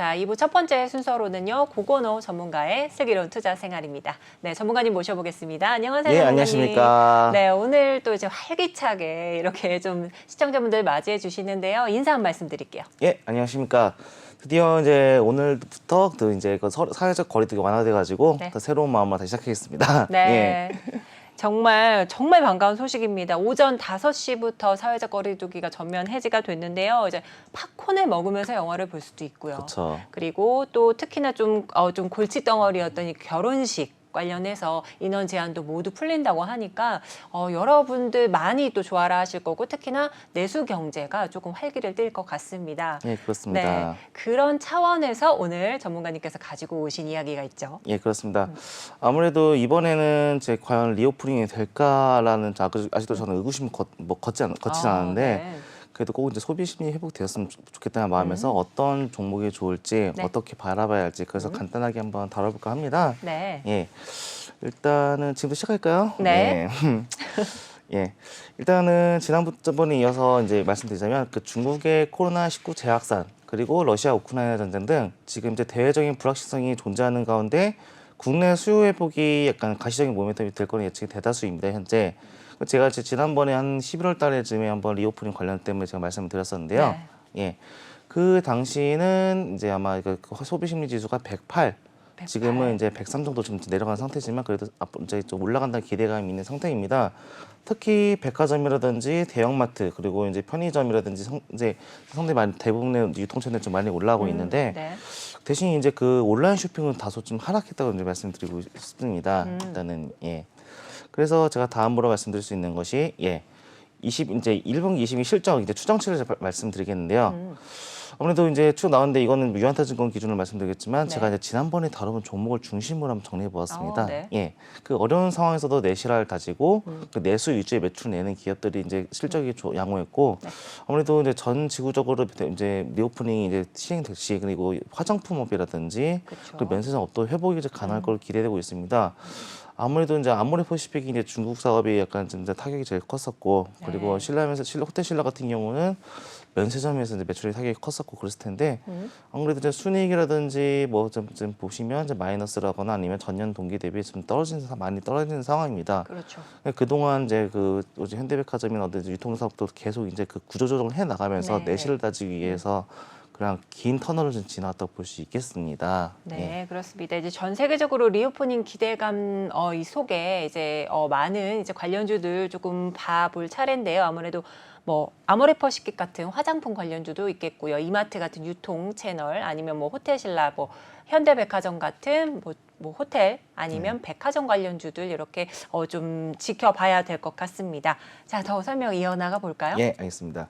자, 2부 첫 번째 순서로는요, 고건호 전문가의 슬기로운 투자 생활입니다. 네, 전문가님 모셔보겠습니다. 안녕하세요. 예, 전문가님. 안녕하십니까. 네, 오늘 또 이제 활기차게 이렇게 좀 시청자분들 맞이해 주시는데요. 인사 한 말씀 드릴게요. 예, 안녕하십니까. 드디어 이제 오늘부터 또 이제 그 서- 사회적 거리두기 완화돼가지고 네. 또 새로운 마음으로 다시 시작하겠습니다. 네. 예. 정말 정말 반가운 소식입니다. 오전 5시부터 사회적 거리두기가 전면 해지가 됐는데요. 이제 팝콘을 먹으면서 영화를 볼 수도 있고요. 그렇죠. 그리고 또 특히나 좀, 어, 좀 골칫덩어리였던 이 결혼식 관련해서 인원 제한도 모두 풀린다고 하니까 어, 여러분들 많이 또 좋아라 하실 거고 특히나 내수 경제가 조금 활기를 띨 것 같습니다. 예, 그렇습니다. 네, 그런 차원에서 오늘 전문가님께서 가지고 오신 이야기가 있죠. 예, 그렇습니다. 음. 아무래도 이번에는 제 과연 리오프닝이 될까라는 아직- 아직도 저는 의구심 걷, 뭐 걷지 않, 걷지 아, 않았는데 네. 그래도 꼭 이제 소비 심리 회복되었으면 좋- 좋겠다는 마음에서 어떤 종목이 좋을지 음. 네. 어떻게 바라봐야 할지 그래서 간단하게 한번 다뤄볼까 합니다. 네. 예. 일단은 지금부터 시작할까요? 네. 예. 예. 일단은 지난번에 이어서 이제 말씀드리자면 그 중국의 코로나 19 재확산 그리고 러시아 우크라이나 전쟁 등 지금 이제 대외적인 불확실성이 존재하는 가운데 국내 수요 회복이 약간 가시적인 모멘텀이 될 거는 예측이 대다수입니다 현재. 제가 지난번에 한 11월 달에 쯤에 한번 리오프닝 관련 때문에 제가 말씀을 드렸었는데요. 네. 예. 그 당시는 이제 아마 그 소비 심리 지수가 108, 108. 지금은 이제 103 정도 좀 내려간 상태지만 그래도 앞으로 이제 좀 올라간다는 기대감이 있는 상태입니다. 특히 백화점이라든지 대형마트 그리고 이제 편의점이라든지 성, 이제 상당히 많이 대부분의 유통체는 좀 많이 올라가고 있는데 네. 대신 이제 그 온라인 쇼핑은 다소 좀 하락했다고 이제 말씀드리고 싶습니다. 음. 일단은 예. 그래서 제가 다음으로 말씀드릴 수 있는 것이 예. 20 이제 1분기 22 실적 이제 추정치를 말씀드리겠는데요. 음. 아무래도 이제 쭉 나왔는데 이거는 유한타 증권 기준을 말씀드리겠지만 네. 제가 이제 지난번에 다뤄본 종목을 중심으로 한번 정리해 보았습니다. 아, 네. 예, 그 어려운 상황에서도 내실화를 다지고 음. 그 내수 유지의 매출 내는 기업들이 이제 실적이 조- 양호했고 네. 아무래도 이제 전 지구적으로 이제 리오프닝이 이제 시행될 시 그리고 화장품업이라든지. 그 면세점 업도 회복이 이제 음. 가능할 걸로 기대되고 있습니다. 아무래도 이제 아모레퍼시픽이 이제 중국 사업이 약간 좀 이제 타격이 제일 컸었고 그리고 네. 신라면서 신라 호텔 신라 같은 경우는 면세점에서 이제 매출이 타격이 컸었고 그랬을 텐데 음. 아무래도 이제 순이익이라든지 뭐좀 좀 보시면 이제 마이너스라거나 아니면 전년 동기 대비 좀 사- 많이 떨어지는 상황입니다. 그렇죠. 그 동안 이제 그 현대백화점이나 어떤 유통사업도 계속 이제 그 구조 조정을 해 나가면서 네. 내실을 다지기 위해서 그냥 긴 터널을 좀 지나왔다고 볼 수 있겠습니다. 네, 그렇습니다. 이제 전 세계적으로 리오프닝 기대감 어, 이 속에 이제 어, 많은 이제 관련주들 조금 봐볼 차례인데요. 아무래도 뭐 아모레퍼시픽 같은 화장품 관련주도 있겠고요. 이마트 같은 유통 채널 아니면 뭐 호텔신라 뭐 현대백화점 같은 뭐, 뭐 호텔 아니면 네. 백화점 관련주들 이렇게 어, 좀 지켜봐야 될 것 같습니다. 자, 더 설명 이어나가 볼까요? 예, 알겠습니다.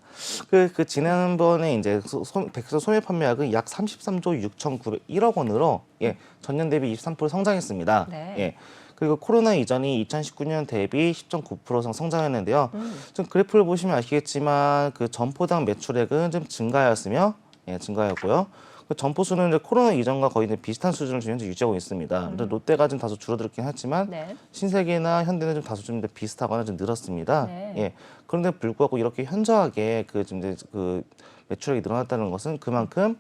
그, 그 지난번에 이제 소, 소, 백서 소매 판매額약 33조 6,901억 원으로 예, 전년 대비 23% 성장했습니다. 네. 예. 그리고 코로나 이전이 2019년 대비 10.9% 성장했는데요. 음. 좀 그래프를 보시면 아시겠지만 그 점포당 매출액은 좀 증가하였으며 예, 증가하였고요. 그 점포 수는 이제 코로나 이전과 거의 비슷한 수준을 지금 현재 유지하고 있습니다. 근데 롯데가 좀 다소 줄어들긴 하지만 음. 네. 신세계나 현대는 좀 다소 좀 비슷하거나 좀 늘었습니다. 네. 예. 그런데 불구하고 이렇게 현저하게 그좀 이제 그 매출액이 늘어났다는 것은 그만큼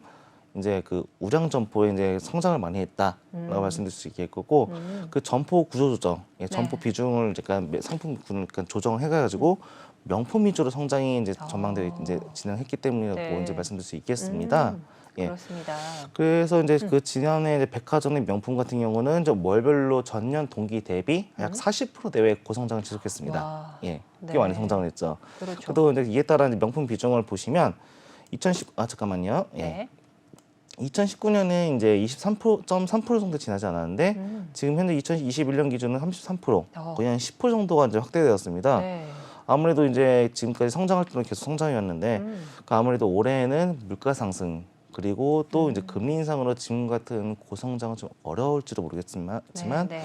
이제 그 우량 점포에 이제 성장을 많이 했다라고 음. 말씀드릴 수 있겠고 음. 그 점포 구조 조정, 예, 점포 네. 비중을 약간 매- 상품 약간 조정을 해가지고 명품 위주로 성장이 이제 전망되어 아. 이제 진행했기 때문이라고 네. 이제 말씀드릴 수 있겠습니다. 음, 예. 그렇습니다. 그래서 이제 음. 그 지난해 이제 백화점의 명품 같은 경우는 저 월별로 전년 동기 대비 약 음. 40% 내외 고성장을 지속했습니다. 와, 예, 꽤 네. 많이 성장을 했죠. 그렇죠. 또 이제 이에 따라 이제 명품 비중을 보시면 2010, 아 잠깐만요. 예. 네. 2019년에 이제 23.3% 정도 지나지 않았는데 음. 지금 현재 2021년 기준은 33%, 어. 거의 한 10% 정도가 이제 확대되었습니다. 네. 아무래도 이제 지금까지 성장할 때는 계속 성장이었는데 음. 그 아무래도 올해는 물가 상승 그리고 또 이제 음. 금리 인상으로 지금 같은 고성장은 좀 어려울지도 모르겠지만 지만 네, 네.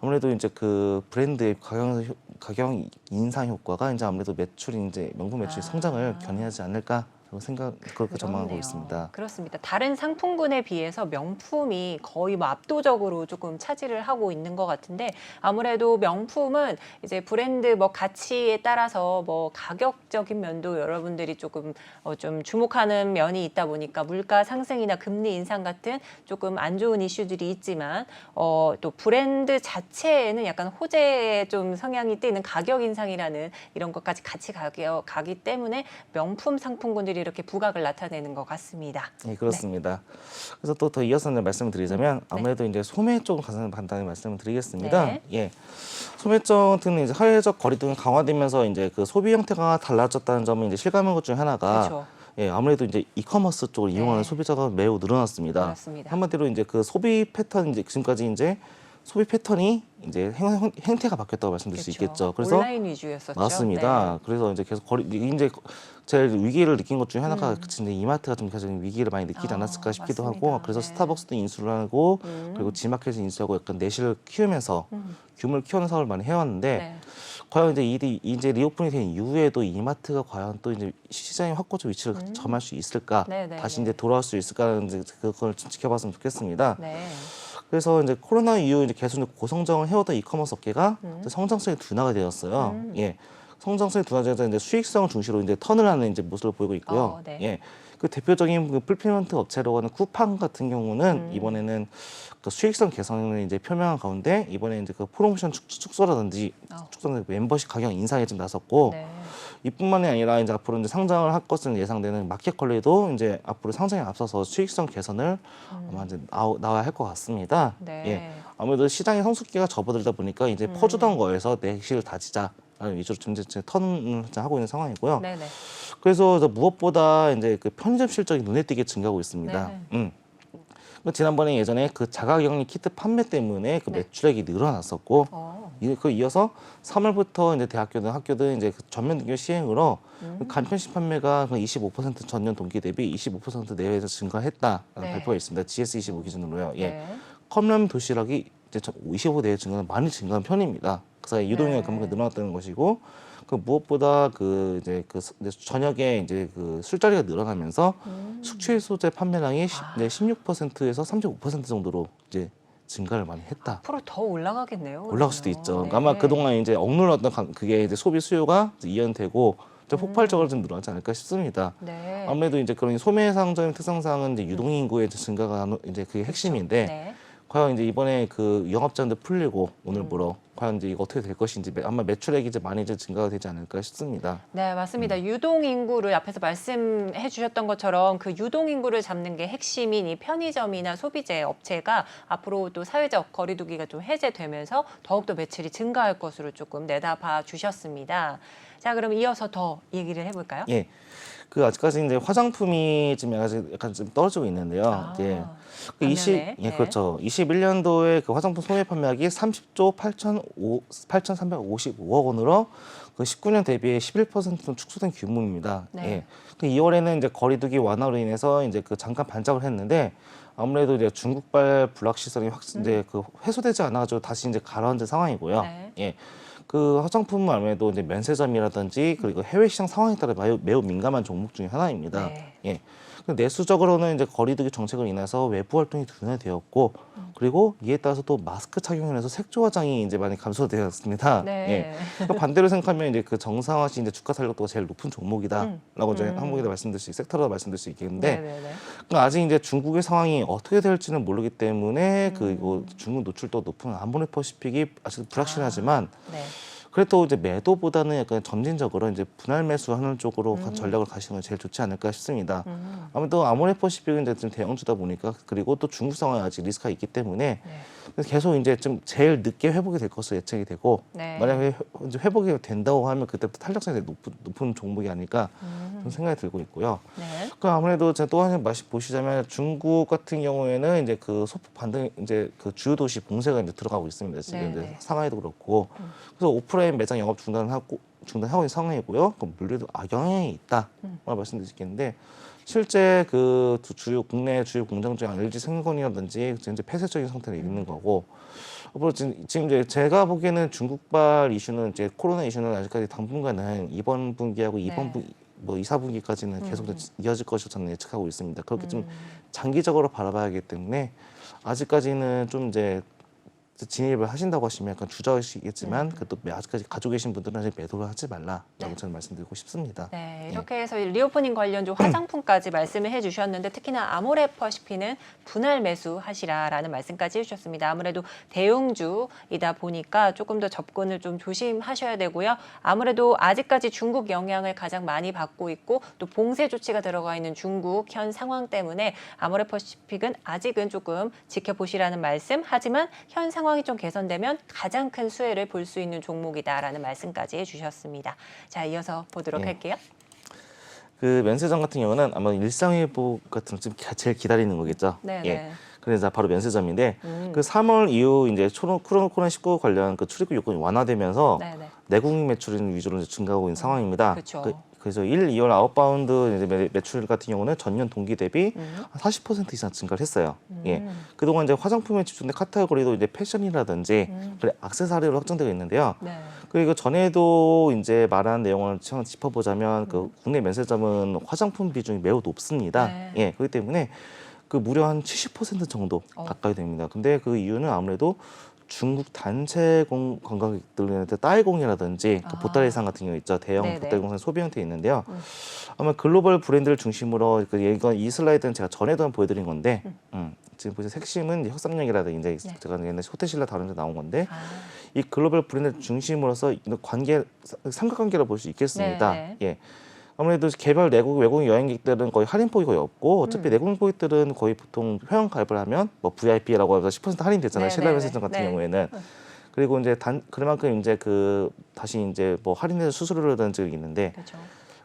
아무래도 이제 그 브랜드의 가격 가격 인상 효과가 이제 아무래도 매출이 이제 명품 매출 아. 성장을 견인하지 않을까 생각 그렇게 전망하고 그렇네요. 있습니다. 그렇습니다. 다른 상품군에 비해서 명품이 거의 뭐 압도적으로 조금 차지를 하고 있는 것 같은데 아무래도 명품은 이제 브랜드 뭐 가치에 따라서 뭐 가격적인 면도 여러분들이 조금 어 좀 주목하는 면이 있다 보니까 물가 상승이나 금리 인상 같은 조금 안 좋은 이슈들이 있지만 어 또 브랜드 자체에는 약간 호재의 좀 성향이 띄는 가격 인상이라는 이런 것까지 같이 가기, 가기 때문에 명품 상품군들이 이렇게 부각을 나타내는 것 같습니다. 예, 그렇습니다. 그래서 또 더 이어서 이제 말씀을 드리자면 아무래도 이제 소매 쪽으로 가서 간단히 말씀을 드리겠습니다. 네. 예. 소매 쪽 같은 이제 사회적 거리두기 강화되면서 이제 그 소비 형태가 달라졌다는 점은 이제 실감한 것 중에 하나가 그렇죠. 예, 아무래도 이제 이커머스 쪽을 이용하는 네. 소비자가 매우 늘어났습니다. 그렇습니다. 한마디로 이제 그 소비 패턴 이제 지금까지 이제 소비 패턴이 이제 행, 행태가 바뀌었다고 말씀드릴 수. 있겠죠. 그래서 온라인 위주였었죠. 맞습니다. 네. 그래서 이제 계속 거리 이제 제일 위기를 느낀 것 중에 하나가 음. 그치 이제 이마트가 좀 계속 위기를 많이 느끼지 아, 않았을까 싶기도 맞습니다. 하고 그래서 네. 스타벅스도 인수를 하고 음. 그리고 지마켓을 인수하고 약간 내실을 키우면서 음. 규모를 키우는 사업을 많이 해왔는데 네. 과연 이제 이 이제 리오픈이 된 이후에도 이마트가 과연 또 이제 시장의 확고적 위치를 음. 점할 수 있을까? 네, 네, 다시 네. 이제 돌아올 수 있을까는 이제 그걸 좀 지켜봤으면 좋겠습니다. 네. 그래서 이제 코로나 이후 이제 계속 고성장을 해오던 이커머스 업계가 음. 성장성이 둔화가 되었어요. 음. 예. 성장성이 둔화되면서 이제 수익성을 중시로 이제 턴을 하는 이제 모습을 보이고 있고요. 어, 네. 예. 그 대표적인 그 풀필먼트 업체라고 하는 쿠팡 같은 경우는 음. 이번에는 그 수익성 개선을 이제 표명한 가운데 이번에 이제 그 프로모션 축, 축소라든지 어. 축소는 멤버십 가격 인상에 좀 나섰고 네. 이뿐만이 아니라 이제 앞으로 이제 상장을 할 것은 예상되는 마켓 컬리도 이제 앞으로 상장에 앞서서 수익성 개선을 아마 이제 나오, 나와야 할 것 같습니다. 음. 네. 예. 아무래도 시장의 성숙기가 접어들다 보니까 이제 음. 퍼주던 거에서 내실을 다지자 라는 위주로 좀 이제 턴을 하고 있는 상황이고요. 네. 네. 그래서 무엇보다 이제 그 편의점 실적이 눈에 띄게 증가하고 있습니다. 네. 음. 그 지난번에 예전에 그 자가격리 키트 판매 때문에 그 네. 매출액이 늘어났었고 어. 이- 그 이어서 3월부터 이제 대학교든 학교든 이제 그 전면 등교 시행으로 음. 간편식 판매가 그25% 전년 동기 대비 25% 내외에서 증가했다라는 네. 발표가 있습니다. GS25 기준으로요. 예. 네. 컵라면 도시락이 이제 25 내외 증가는 많이 증가한 편입니다. 그래서 네. 그만큼 늘어났다는 것이고 그 무엇보다 그 이제 그 스- 이제 저녁에 이제 그 술자리가 늘어나면서 음. 숙취해소제 판매량이 아. 네, 16%에서 35% 정도로 이제 증가를 많이 했다. 앞으로 더 올라가겠네요. 올라갈 수도 그러면. 있죠. 네. 그러니까 아마 그동안 이제 억눌렀던 강- 그게 이제 소비 수요가 이제 이연되고 좀 음. 폭발적으로 좀 늘어나지 않을까 싶습니다. 네. 아무래도 이제 그런 소매상적인 특성상은 이제 유동 인구의 이제 증가가 이제 그게 핵심인데 네. 과연 이제 이번에 그 영업제한도 풀리고 음. 오늘부로 과연 이제 이거 어떻게 될 것인지 매- 아마 매출액이 이제 많이 이제 증가가 되지 않을까 싶습니다. 네, 맞습니다. 음. 유동 인구를 앞에서 말씀해 주셨던 것처럼 그 유동 인구를 잡는 게 핵심인 이 편의점이나 소비재 업체가 앞으로 또 사회적 거리두기가 좀 해제되면서 더욱더 매출이 증가할 것으로 조금 내다봐 주셨습니다. 자, 그럼 이어서 더 얘기를 해볼까요? 예. 그 아직까지 이제 화장품이 지금 약간, 약간 좀 떨어지고 있는데요. 아, 예. 그 20, 반면에, 예, 네. 그렇죠. 21년도에 그 화장품 소매 판매액이 30조 8천 8,355억 원으로 그 19년 대비해 11% 축소된 규모입니다. 네. 예. 그 2월에는 이제 거리두기 완화로 인해서 이제 그 잠깐 반짝을 했는데 아무래도 이제 중국발 불확실성이 확 이제 그 해소되지 않아가지고 다시 이제 가라앉은 상황이고요. 네. 예. 그 화장품은 아무래도 이제 면세점이라든지 그리고 해외 시장 상황에 따라 매우, 매우 민감한 종목 중에 하나입니다. 네. 예. 근데 내수적으로는 이제 거리두기 정책으로 인해서 외부 활동이 둔화되었고 그리고 이에 따라서 또 마스크 착용으로 해서 색조 화장이 이제 많이 감소되었습니다. 네. 예. 그러니까 반대로 생각하면 이제 그 정상화 시 이제 주가 탄력도가 제일 높은 종목이다라고 이제 음. 항목에다 말씀드릴 수 섹터로 말씀드릴 수 있겠는데 네, 네, 네. 그러니까 아직 이제 중국의 상황이 어떻게 될지는 모르기 때문에 음. 그리고 중국 노출도 높은 아모레퍼시픽이 아직 불확실하지만 네. 그래도 이제 매도보다는 약간 점진적으로 이제 분할 매수하는 쪽으로 음. 전략을 가시는 게 제일 좋지 않을까 싶습니다. 음. 아무래도 아모레퍼시픽은 이제 좀 대형주다 보니까 그리고 또 중국 상황이 아직 리스크가 있기 때문에 네. 계속 이제 좀 제일 늦게 회복이 될 것으로 예측이 되고 네. 만약에 회- 회복이 된다고 하면 그때부터 탄력성이 높은, 높은 종목이 아닐까 음. 그런 생각이 들고 있고요. 네. 그 아무래도 제가 또 하나 맛이 보시자면 중국 같은 경우에는 이제 그 소폭 반등 이제 그 주요 도시 봉쇄가 이제 들어가고 있습니다. 지금 네, 이제 네. 상하이도 그렇고 음. 그래서 오프라인 매장 영업 중단하고 중단하고 있는 상황이고요. 그 물류도 악영향이 있다. 음. 고 말씀드릴 수 있겠는데 실제 그 두- 주요 국내 주요 공장 중 LG 생건이라든지 이제 폐쇄적인 상태를 음. 있는 거고 앞으로 지금, 지금 이제 제가 보기에는 중국발 이슈는 이제 코로나 이슈는 아직까지 당분간은 이번 분기하고 이번 네. 분뭐 2, 4분기까지는 계속 음. 이어질 것으로 저는 예측하고 있습니다. 그렇게 좀 음. 장기적으로 바라봐야 하기 때문에 아직까지는 좀 이제 진입을 하신다고 하시면 약간 주저하시겠지만 음. 그래도 아직까지 가지고 계신 분들은 아직 매도를 하지 말라라고 네. 저는 말씀드리고 싶습니다. 네, 이렇게 해서 리오프닝 관련주 화장품까지 말씀을 해주셨는데 특히나 아모레퍼시피는 분할 매수하시라라는 말씀까지 해주셨습니다. 아무래도 대응주이다 보니까 조금 더 접근을 좀 조심하셔야 되고요. 아무래도 아직까지 중국 영향을 가장 많이 받고 있고 또 봉쇄 조치가 들어가 있는 중국 현 상황 때문에 아모레퍼시픽은 아직은 조금 지켜보시라는 말씀. 하지만 현 상황 이 좀 개선되면 가장 큰 수혜를 볼 수 있는 종목이다라는 말씀까지 해주셨습니다. 자, 이어서 보도록 예. 할게요. 그 면세점 같은 경우는 아마 일상회복 같은 거좀 제일 기다리는 거겠죠. 네, 예. 네. 그래서 바로 면세점인데 음. 그 3월 이후 이제 코로나 19 관련 그 출입국 요건이 완화되면서 네, 네. 내국인 매출은 위주로 증가하고 있는 상황입니다. 그쵸. 그, 래서 1, 2월 아웃바운드 매, 매출 같은 경우는 전년 동기 대비 음. 한40% 이상 증가를 했어요. 예. 음. 그동안 이제 화장품에 집중된 카테고리도 이제 패션이라든지 음. 그리고 액세서리로 확정되고 있는데요. 네. 그리고 전에도 이제 말한 내용을 좀 짚어보자면 그 국내 면세점은 화장품 비중이 매우 높습니다. 네. 예, 그렇기 때문에 그 무려 한 70% 정도 어. 가까이 됩니다. 근데 그 이유는 아무래도 중국 단체 공 관광객들한테 따이공이라든지 그 아. 보따리상 같은 경우 있죠 대형 네네. 보따리공산 소비 형태 있는데요. 음. 아마 글로벌 브랜드를 중심으로 그 이건 이 슬라이드는 제가 전에도 한번 보여드린 건데 음, 지금 보세요 핵심은 혁삼령이라든지 이제 네. 제가 옛날에 호텔신라 다룬 데 나온 건데 아, 이 글로벌 브랜드 중심으로서 관계 삼각관계를 볼 수 있겠습니다. 네. 예. 아무래도 개별 내국 외국인 여행객들은 거의 할인폭이 거의 없고 어차피 음. 내국인 고객들은 거의 보통 회원 가입을 하면 뭐 VIP라고 해서 10% 할인 됐잖아요. 네, 신라 네, 면세점 같은 네. 경우에는 음. 그리고 이제 단 그만큼 이제 그 다시 이제 뭐 할인해서 수수료라든지 있는데 그렇죠.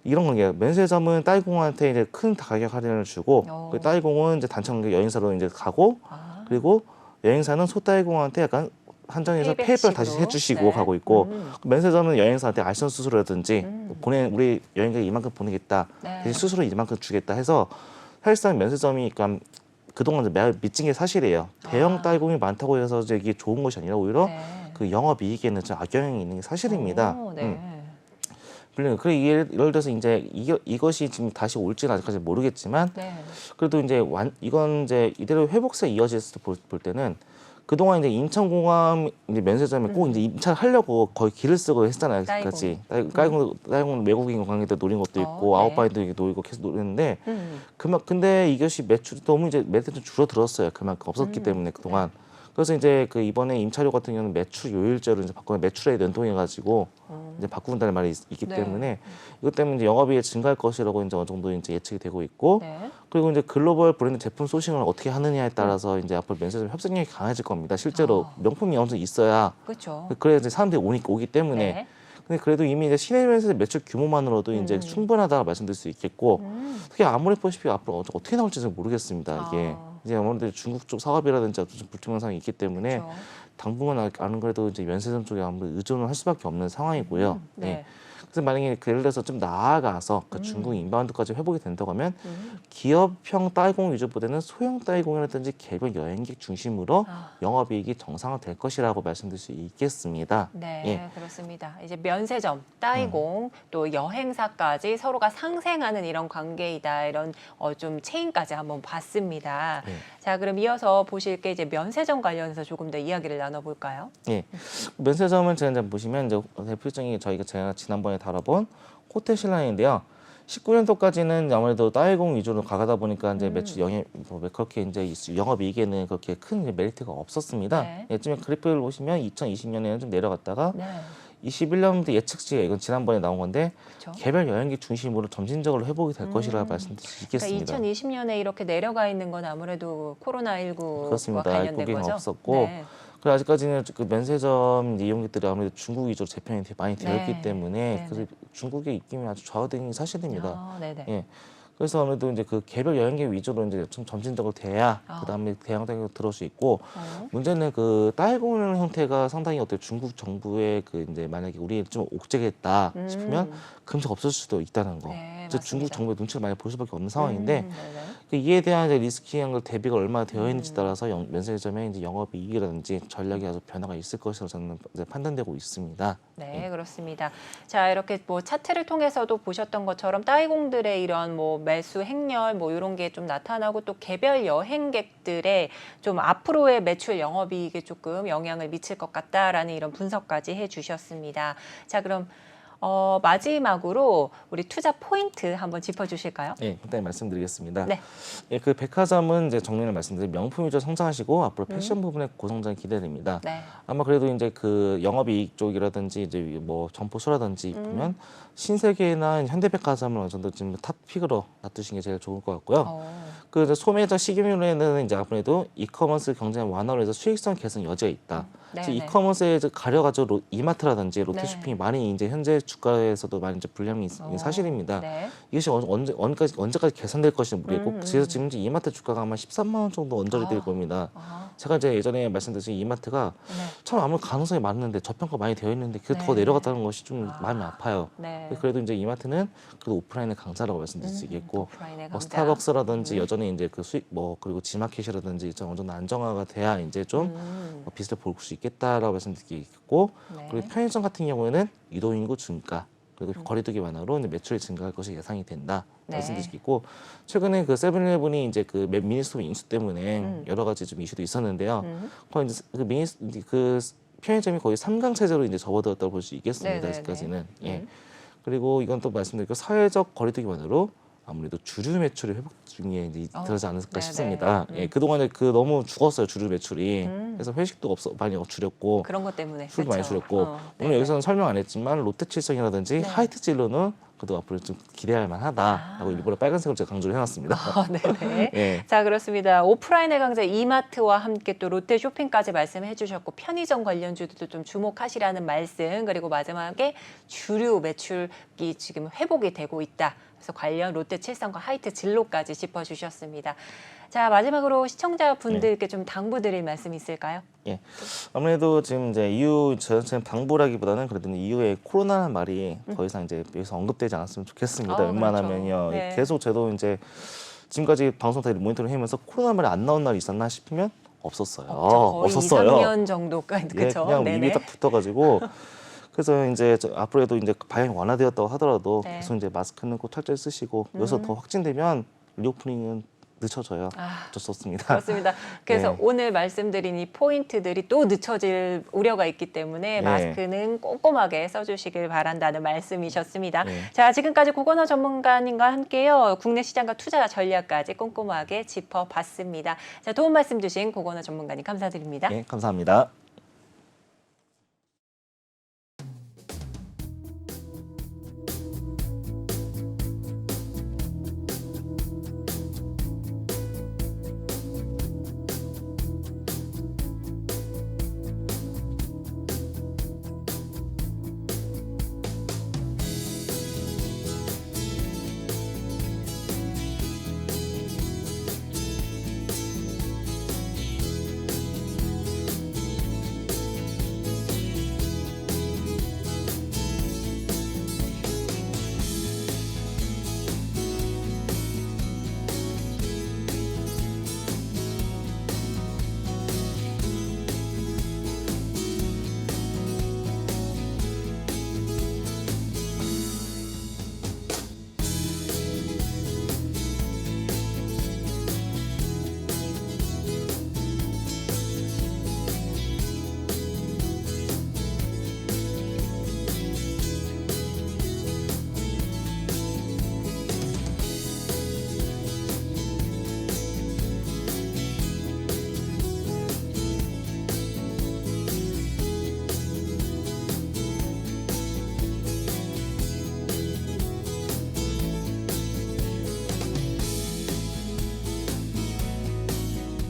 이런 관계예요. 면세점은 따이공한테 이제 큰 가격 할인을 주고 어. 그 따이공은 이제 관계 여행사로 이제 가고 아, 그리고 여행사는 소따이공한테 약간 한정해서 페이per 다시. 해주시고 네. 가고 있고 음. 면세점은 여행사한테 알선 수수료라든지 음. 보내 우리 여행객 이만큼 보내겠다 네. 대신 수수료 이만큼 주겠다 해서 사실상 면세점이 그러니까 그동안 매우 미친 게 사실이에요. 대형 아. 따이공이 많다고 해서 이게 좋은 것이 아니라 오히려 네. 그 영업 이익에는 좀 악영향이 있는 게 사실입니다. 오, 네. 음. 물론 그 예를, 예를 들어서 이제 이겨, 이것이 지금 다시 올지는 아직까지 모르겠지만 네. 그래도 이제 완 이건 이제 이대로 회복세 이어졌을 때볼 때는 그동안 이제 인천공항 이제 면세점에 꼭 이제 입찰을 하려고 거의 길을 쓰고 했잖아요. 음. 같이 따이공 따이공 외국인 관계들 노린 것도 어, 있고 네. 아웃바인도 노리고 계속 노렸는데 음. 그만 근데 이것이 매출이 너무 이제 매출이 좀 줄어들었어요. 그만큼 없었기 음. 때문에 그동안. 그래서 이제 그 이번에 임차료 같은 경우는 매출 요일제로 이제 바꾸는 매출에 연동해 가지고 음. 이제 바꾼다는 말이 있, 기 네. 때문에 이것 때문에 이제 영업이익 증가할 것이라고 이제 어느 정도 이제 예측이 되고 있고 네. 그리고 이제 글로벌 브랜드 제품 소싱을 어떻게 하느냐에 따라서 이제 앞으로 면세점 협상력이 강해질 겁니다. 실제로 아. 명품이 어느 정도 있어야 그렇죠. 그래야 이제 사람들이 오니 오기 때문에 네. 근데 그래도 이미 이제 시내 면세점 매출 규모만으로도 이제 음. 충분하다고 말씀드릴 수 있겠고 음. 특히 아모레퍼시픽 앞으로 어쩌- 어떻게 나올지 는 모르겠습니다. 이게 아. 이제 아무래도 중국 쪽 사업이라든지 좀 불투명 상황이 있기 때문에 그렇죠. 당분간 아- 안 그래도 이제 면세점 쪽에 아무래도 의존을 할 수밖에 없는 상황이고요. 음. 네. 예. 그래서 만약에 그 예를 들어서 좀 나아가서 그 음. 중국 인바운드까지 회복이 된다고 하면 음. 기업형 따이공 위주보다는 소형 따이공이라든지 개별 여행객 중심으로 아. 영업이익이 정상화될 것이라고 말씀드릴 수 있겠습니다. 네, 예. 그렇습니다. 이제 면세점, 따이공, 또 여행사까지 서로가 상생하는 이런 관계이다. 이런 어, 좀 체인까지 한번 봤습니다. 예. 자, 그럼 이어서 보실 게 이제 면세점 관련해서 조금 더 이야기를 나눠볼까요? 예. 면세점은 제가 이제 보시면 이제 대표적인 저희가 제가 지난번에 다뤄본 호텔 신라인인데요. 19년도까지는 아무래도 따이공 위주로 가다 보니까 이제 음. 매출 영향 뭐 그렇게 이제 영업 이익에는 그렇게 큰 메리트가 없었습니다. 네. 예, 지금 그래프를 보시면 2020년에는 좀 내려갔다가 네, 21년도 예측치가 이건 지난번에 나온 건데 그렇죠. 개별 여행객 중심으로 점진적으로 회복이 될 음. 것이라 말씀드릴 수 있겠습니다. 그러니까 2020년에 이렇게 내려가 있는 건 아무래도 코로나19과 그렇습니다. 관련된 고객은 거죠. 없었고 네. 그래 아직까지는 그 면세점 이용객들이 아무래도 중국 위주로 재편이 되- 많이 되었기 네. 때문에 네, 그래서 중국의 입김이 아주 좌우되는 게 사실입니다. 아, 네네. 예. 그래서 아무래도 이제 그 개별 여행객 위주로 이제 좀 점진적으로 돼야 아. 그다음에 대형 대학으로 들어올 수 있고 어. 문제는 그 딸공하는 형태가 상당히 어때 중국 정부의 그 이제 만약에 우리 좀 옥죄겠다 싶으면 음. 금세 없을 수도 있다는 거. 네, 그래서 중국 맞습니다. 정부의 눈치를 많이 볼 수밖에 없는 상황인데 음, 네네. 그 이에 대한 이제 리스키한 걸 대비가 얼마나 되어 있는지 음. 따라서 영, 면세점의 이제 영업 이익이라든지 전략이 아주 변화가 있을 것이라고 저는 이제 판단되고 있습니다. 네, 그렇습니다. 자, 이렇게 뭐 차트를 통해서도 보셨던 것처럼 따이공들의 이런 뭐 매수 행렬 뭐 이런 게 좀 나타나고 또 개별 여행객들의 좀 앞으로의 매출 영업이익에 조금 영향을 미칠 것 같다라는 이런 분석까지 해 주셨습니다. 자, 그럼 어, 마지막으로 우리 투자 포인트 한번 짚어 주실까요? 예, 간단히 말씀드리겠습니다. 네. 예, 그 백화점은 이제 정리를 말씀드리면 명품 위주로 성장하시고 앞으로 패션 부분의 고성장이 기대됩니다. 네. 아마 그래도 이제 그 영업이익 쪽이라든지 이제 뭐 점포 수라든지 음. 보면 신세계나 현대백화점을 어느 정도 지금 탑픽으로 놔두시는 게 제일 좋을 것 같고요. 어, 그 소매점 시기면에는 이제 아무래도 이커머스 경쟁 완화로 해서 수익성 개선 여지가 있다. 네, 그래서 네. 이커머스에 가려가지고 로- 이마트라든지 네. 롯데쇼핑이 많이 이제 현재 주가에서도 많이 이제 불량이 있- 어, 사실입니다. 네. 이것이 언- 언제 언제까지 언제까지 개선될 것인지 모르겠고 음, 음. 그래서 지금 이제 이마트 주가가 아마 13만 원 정도 언저리 될 아. 겁니다. 아, 제가 이제 예전에 말씀드린 이마트가 네. 참 아무 가능성이 많은데 저평가 많이 되어 있는데 그게 더 네. 내려갔다는 것이 좀 아. 마음이 아파요. 네. 그래도 이제 이마트는 그래도 오프라인의 강자라고 말씀드릴 수 음, 있겠고 뭐. 스타벅스라든지 음. 여전히 이제 그 수익 뭐 그리고 지마켓이라든지 좀 어느 정도 안정화가 돼야 이제 좀 음, 뭐 비슷해 볼 수 있겠다라고 말씀드리겠고 네. 그리고 편의점 같은 경우에는 이동인구 증가 그리고 음. 거리두기 완화로 매출이 증가할 것이 예상이 된다 네. 말씀드리겠고 최근에 그 세븐일레븐이 이제 그 매- 미니스톱 인수 때문에 음. 여러 가지 좀 이슈도 있었는데요. 음. 거의 이제 그 미니 그 편의점이 거의 삼강 체제로 이제 접어들었다고 볼 수 있겠습니다. 네네네. 아직까지는. 예. 음. 그리고 이건 또 말씀드리고 사회적 거리두기 완화로 아무래도 주류 매출이 회복 중에 이제 어, 들어지 않을까 네네. 싶습니다. 음. 예, 그동안에 그 너무 죽었어요 주류 매출이. 음. 그래서 회식도 없어 많이 줄였고 그런 것 때문에 술도 많이 그쵸? 줄였고 어, 오늘 네네. 여기서는 설명 안 했지만 롯데칠성이라든지 네. 하이트 진로는 그래도 앞으로 좀 기대할 만하다라고 아. 일부러 빨간색으로 제가 강조를 해놨습니다. 아, 네네. 예. 자 그렇습니다. 오프라인의 강자 이마트와 함께 또 롯데 쇼핑까지 말씀해 주셨고 편의점 관련주들도 좀 주목하시라는 말씀 그리고 마지막에 주류 매출이 지금 회복이 되고 있다. 그래서 관련 롯데 칠성과 하이트 진로까지 짚어주셨습니다. 자 마지막으로 시청자분들께 좀 당부드릴 말씀 있을까요? 예. 아무래도 지금 이제 이후 저는 방부라기보다는 그래도 이후에 코로나라는 말이 더 이상 이제 여기서 언급되지 않았으면 좋겠습니다. 어, 웬만하면요. 그렇죠. 네. 계속 저도 이제 지금까지 방송 다 모니터링 하면서 코로나 말이 안 나온 날이 있었나 싶으면 없었어요. 거의 없었어요. 2, 3년 정도까지 예, 그렇죠. 그냥 입이 딱 붙어가지고 그래서 이제 저 앞으로도 이제 방역이 완화되었다고 하더라도 네. 계속 이제 마스크는 꼭 철저히 쓰시고 여기서 음. 더 확진되면 리오프닝은 늦춰져요. 아, 어쩔 수 없습니다. 그렇습니다. 그래서 네. 오늘 말씀드린 이 포인트들이 또 늦춰질 우려가 있기 때문에 네. 마스크는 꼼꼼하게 써주시길 바란다는 말씀이셨습니다. 네. 자, 지금까지 고건호 전문가님과 함께요. 국내 시장과 투자 전략까지 꼼꼼하게 짚어봤습니다. 자, 도움 말씀 주신 고건호 전문가님 감사드립니다. 예, 감사합니다.